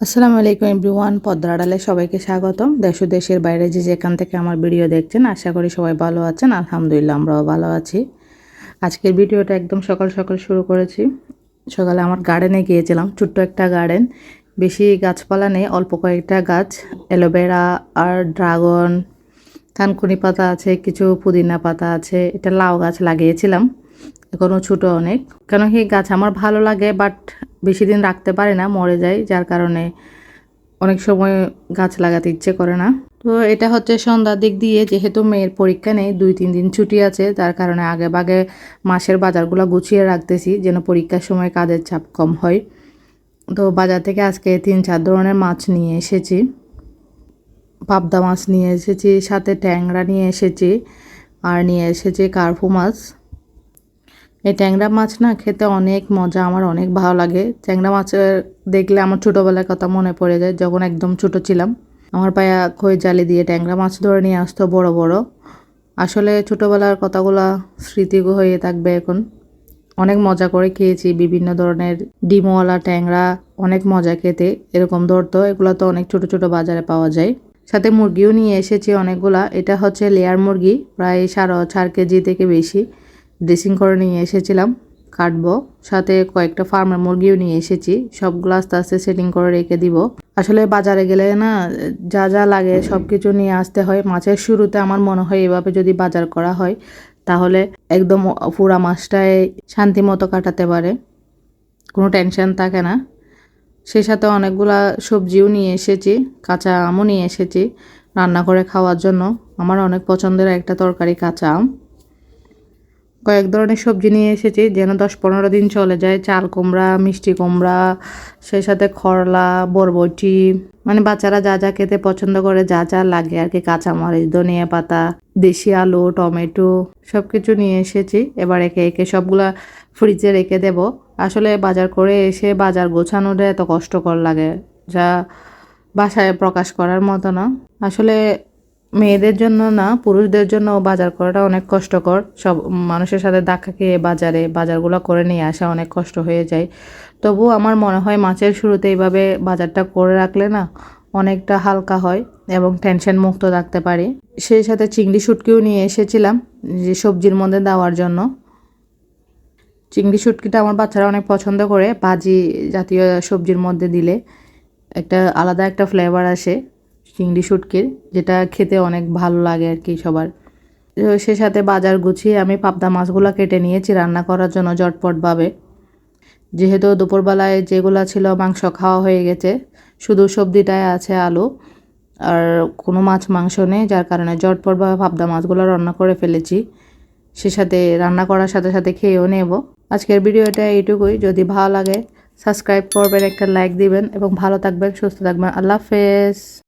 আসসালামু আলাইকুম এভরিওয়ান পদ্মা আড়ালে সবাইকে স্বাগতম। দেশ দেশের বাইরে যে যেখান থেকে আমার ভিডিও দেখছেন, আশা করি সবাই ভালো আছেন। আলহামদুলিল্লাহ, আমরাও ভালো আছি। আজকের ভিডিওটা একদম সকাল সকাল শুরু করেছি। সকালে আমার গার্ডেনে গিয়েছিলাম, ছোট্ট একটা গার্ডেন। বেশি গাছপালা নেই, অল্প কয়েকটা গাছ। অ্যালোভেরা আর ড্রাগন, থানকুনি পাতা আছে, কিছু পুদিনা পাতা আছে। এটা লাউ গাছ লাগিয়েছিলাম। এখনও ছোটো অনেক। কেন কি গাছ আমার ভালো লাগে, বাট বেশি দিন রাখতে পারে না, মরে যায়, যার কারণে অনেক সময় গাছ লাগাতে ইচ্ছে করে না। তো এটা হচ্ছে সন্ধ্যার দিক দিয়ে, যেহেতু মেয়ের পরীক্ষা নেই, দুই তিন দিন ছুটি আছে, তার কারণে আগে বাগে মাসের বাজারগুলো গুছিয়ে রাখতেছি, যেন পরীক্ষার সময় কাজের চাপ কম হয়। তো বাজার থেকে আজকে তিন চার ধরনের মাছ নিয়ে এসেছি। পাবদা মাছ নিয়ে এসেছি, সাথে ট্যাংরা নিয়ে এসেছি, আর নিয়ে এসেছি কার্ফু মাছ। এই ট্যাংরা মাছ না খেতে অনেক মজা, আমার অনেক ভালো লাগে। ট্যাংরা মাছের দেখলে আমার ছোটোবেলার কথা মনে পড়ে যায়, যখন একদম ছোট ছিলাম। আমার পায়া খই জালি দিয়ে ট্যাংরা মাছ ধরে নিয়ে আসতো বড় বড়। আসলে ছোটোবেলার কথাগুলো স্মৃতি হয়ে থাকবে এখন। অনেক মজা করে খেয়েছি, বিভিন্ন ধরনের ডিমওয়ালা, ট্যাংরা, অনেক মজা খেতে, এরকম ধরতো। এগুলো তো অনেক ছোট ছোট বাজারে পাওয়া যায়। সাথে মুরগিও নিয়ে এসেছি অনেকগুলা। এটা হচ্ছে লেয়ার মুরগি, প্রায় সাড়ে, চার কেজি থেকে বেশি। ড্রেসিং করে নিয়ে এসেছিলাম, কাটবো। সাথে কয়েকটা ফার্মের মুরগিও নিয়ে এসেছি, সবগুলো আস্তে আস্তে সেটিং করে রেখে দিব। আসলে বাজারে গেলে না, যা যা লাগে সব কিছু নিয়ে আসতে হয়। মাছের শুরুতে আমার মনে হয় এভাবে যদি বাজার করা হয়, তাহলে একদম পুরা মাছটায় শান্তি মতো কাটাতে পারে। কোনো টেনশন থাকে না। সেই সাথে অনেকগুলা সবজিও নিয়ে এসেছি, কাঁচা আমও নিয়ে এসেছি রান্না করে খাওয়ার জন্য। আমার অনেক পছন্দের একটা তরকারি কাঁচা আম। কয়েক ধরনের সবজি নিয়ে এসেছি, যেন দশ পনেরো দিন চলে যায়। চাল কুমড়া, মিষ্টি কুমড়া, সেই সাথে খরলা, বরবটি। মানে বাচ্চারা যা যা খেতে পছন্দ করে, যা যা লাগে আর কি। কাঁচামরিচ, ধনিয়া পাতা, দেশি আলু, টমেটো সব কিছু নিয়ে এসেছি। এবার একে একে সবগুলা ফ্রিজে রেখে দেব। আসলে বাজার করে এসে বাজার গোছানোটা এত কষ্টকর লাগে, যা বাসায় প্রকাশ করার মতো না। আসলে মেয়েদের জন্য না, পুরুষদের জন্য বাজার করাটা অনেক কষ্টকর। সব মানুষের সাথে ধাক্কা খেয়ে বাজারে বাজারগুলো করে নিয়ে আসা অনেক কষ্ট হয়ে যায়। তবু আমার মনে হয় মাছের শুরুতে এইভাবে বাজারটা করে রাখলে না অনেকটা হালকা হয় এবং টেনশন মুক্ত থাকতে পারি। সেই সাথে চিংড়ি শুটকিও নিয়ে এসেছিলাম যে সবজির মধ্যে দেওয়ার জন্য। চিংড়ি শুটকিটা আমার বাচ্চারা অনেক পছন্দ করে, ভাজি জাতীয় সবজির মধ্যে দিলে একটা আলাদা একটা ফ্লেভার আসে। চিংড়ি শুটকির, যেটা খেতে অনেক ভালো লাগে আর কি সবার। সে সাথে বাজার গুছিয়ে আমি পাবদা মাছগুলো কেটে নিয়েছি রান্না করার জন্য জটপটভাবে যেহেতু দুপুরবেলায় যেগুলো ছিল মাংস খাওয়া হয়ে গেছে, শুধু সবজিটায় আছে আলু আর কোনো মাছ মাংস নেই, যার কারণে জটপটভাবে পাবদা মাছগুলো রান্না করে ফেলেছি। সে সাথে রান্না করার সাথে সাথে খেয়েও নেব। আজকের ভিডিওটা এইটুকুই। যদি ভালো লাগে, সাবস্ক্রাইব করবেন, একটা লাইক দিবেন এবং ভালো থাকবেন, সুস্থ থাকবেন। আল্লাহ হাফেজ।